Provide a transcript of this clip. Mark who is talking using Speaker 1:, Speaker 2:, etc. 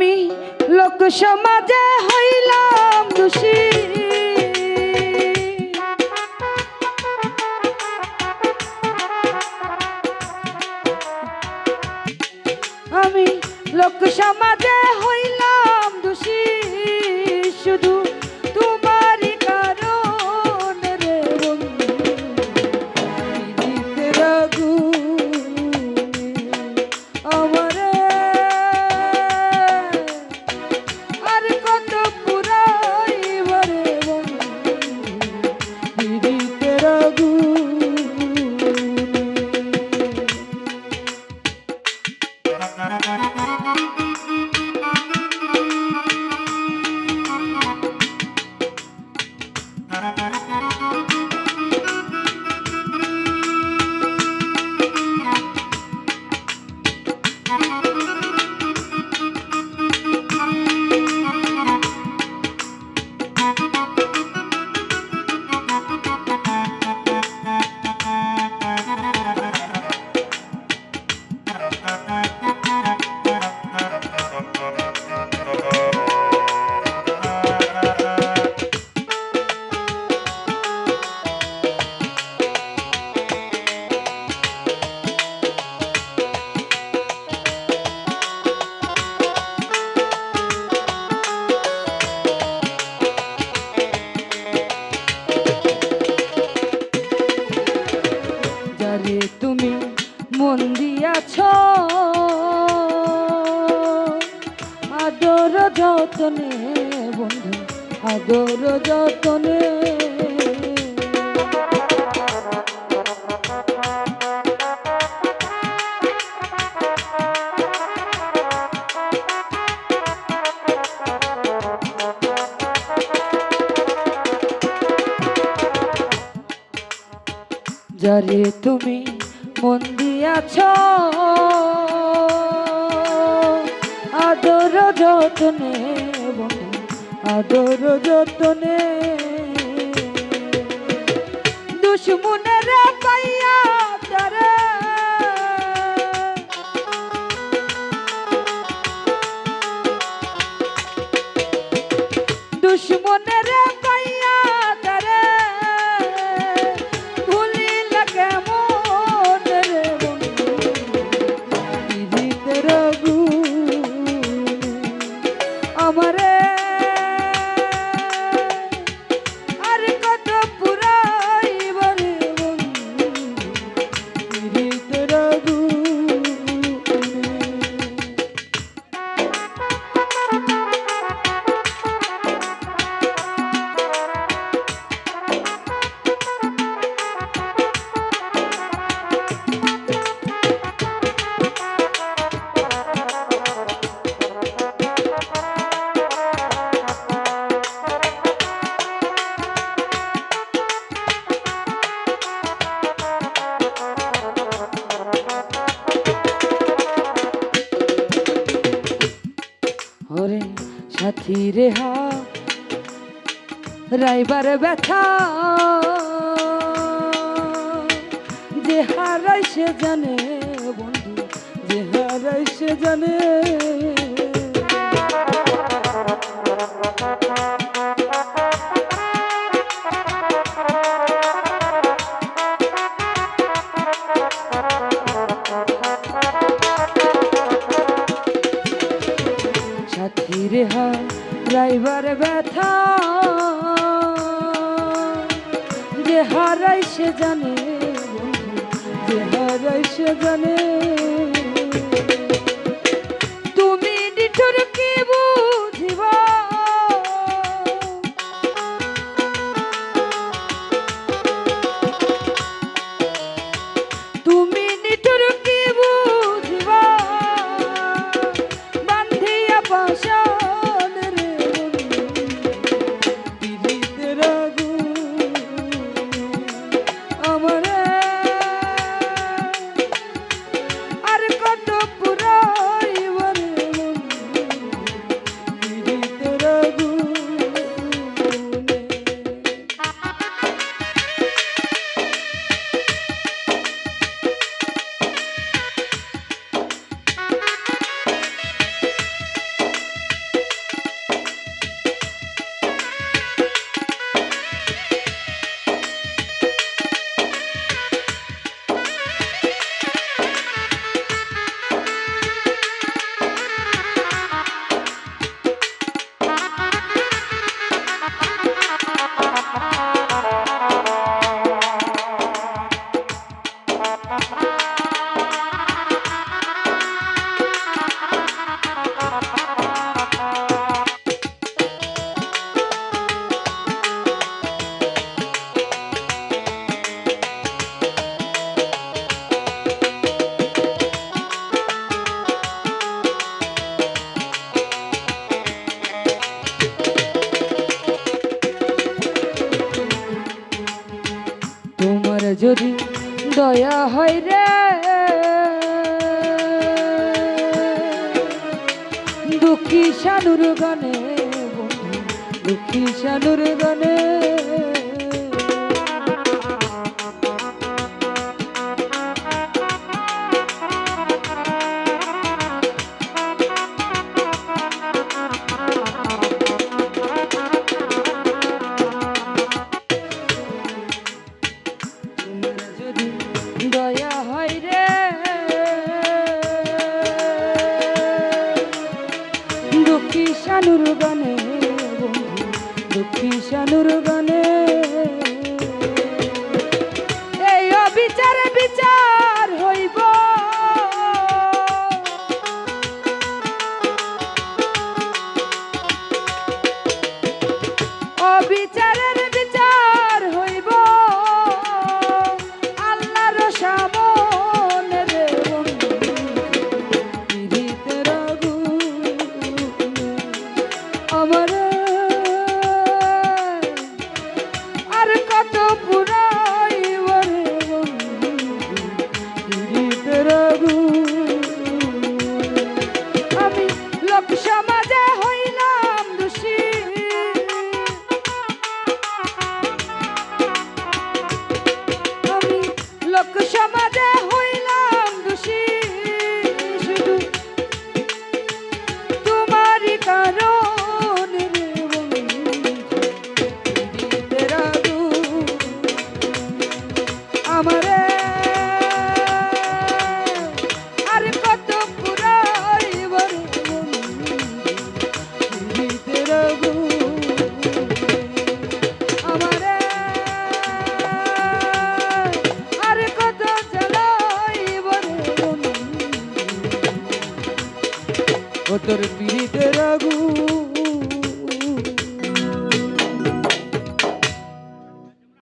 Speaker 1: আমি লোক সমাজে হইলাম দোষী। আমি লোক সমাজে হইলাম দোষী শুধু যতনে বন্ধু আদর যতনে। যারে তুমি মন দিয়াছ আদর যতনে আদর যতনে। দুশ্মনেরা পাইয়া দুশ্মনের আমারে সাথী রে হা রাইবার ব্যথা। যে হারাই সে জানে বন্ধু যে হারাই সে জানে ব্যথা যে হারাই সে জানে যে হারাই সে জানে। তুমি নিঠুর Bye. যদি দয়া হয় রে। দুঃখী সানুর গনে দুঃখী সানুর গনে আমারে। আর কত পুরাইব আমারে। আর কত চলাইব তোর পিড়িতে